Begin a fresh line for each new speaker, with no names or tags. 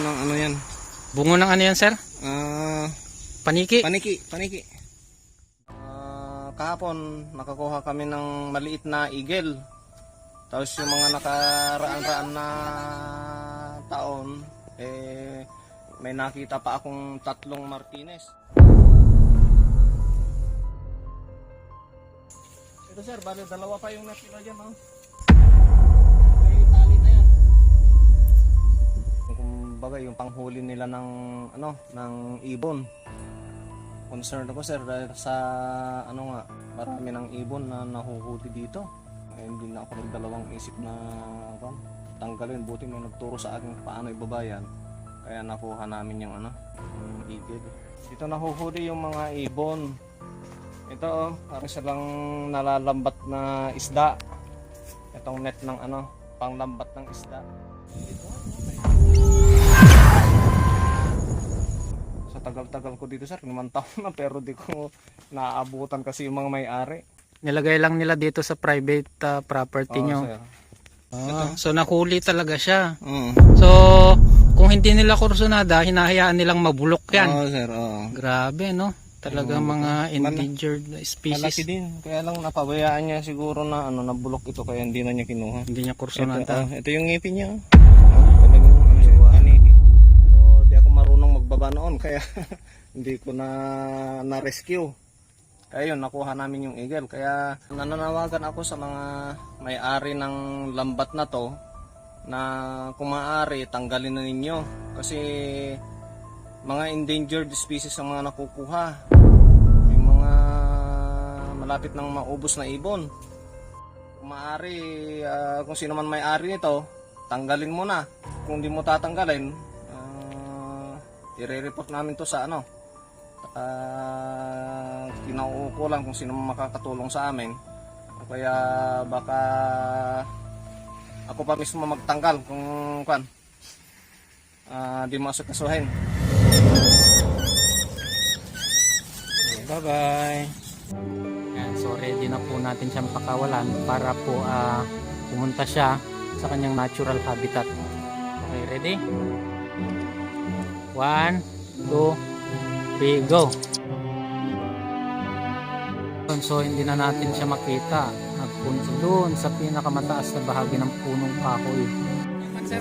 ng ano yan.
Bungo ng ano yan, sir?
Ah,
Paniki?
paniki, paniki. Ah, kahapon, nakakuha kami ng maliit na eagle. Tapos yung mga nakaraan-raan na taon, eh, may nakita pa akong tatlong Martinez. Ito sir, bali dalawa pa yung natira dyan, oh. Kumbaga yung panghuli nila ng ano, ng ibon. Concerned ako sir dahil sa ano nga, marami ng ibon na nahuhuli dito. Eh, hindi na ako nagdalawang isip na ano, tanggalin. Buti may nagturo sa akin paano ibabayan. Kaya nakuha namin yung ano, yung eagle. Dito nahuhuli yung mga ibon. Ito oh, parang silang nalalambat na isda. Itong net ng ano, panglambat ng isda. Sa tagal-tagal ko dito sir, limang taon na pero di ko naaabutan kasi yung mga may-ari.
Nilagay lang nila dito sa private uh, property nyo.
sir.
Ah, so nakuli talaga siya.
Oo.
So, kung hindi nila kursunada, hinahayaan nilang mabulok yan.
Oo, sir. Oo.
Grabe, no? Talagang mga endangered
Malaki
species.
din. Kaya lang napabayaan niya siguro na ano nabulok ito kaya hindi na niya kinuha.
Hindi niya
Ito,
kursunada.
ah, ito yung ngipin niya. oh. Ah, talagang ano siya, paniki. Pero di ako marunong noon kaya hindi ko na na-rescue. Kaya yun, nakuha namin yung eagle. Kaya nananawagan ako sa mga may-ari ng lambat na to na kung maaari, tanggalin na ninyo. Kasi mga endangered species ang mga nakukuha. Yung mga malapit nang maubos na ibon. Kung maaari, ah, kung sino man may-ari nito, tanggalin mo na. Kung di mo tatanggalin, uh, i-report namin to sa ano, uh, kinauukulan kung sino makakatulong sa amin. Kaya baka ako pa mismo magtanggal kung kan. Ah, di mo asukasuhin.
Bye bye. Yan, so ready na po natin siyang pakawalan para po ah, pumunta siya sa kanyang natural habitat. Okay, ready? One, two, three, go! So hindi na natin siya makita. Nagpunta doon sa pinakamataas na bahagi ng punong kahoy. Sir,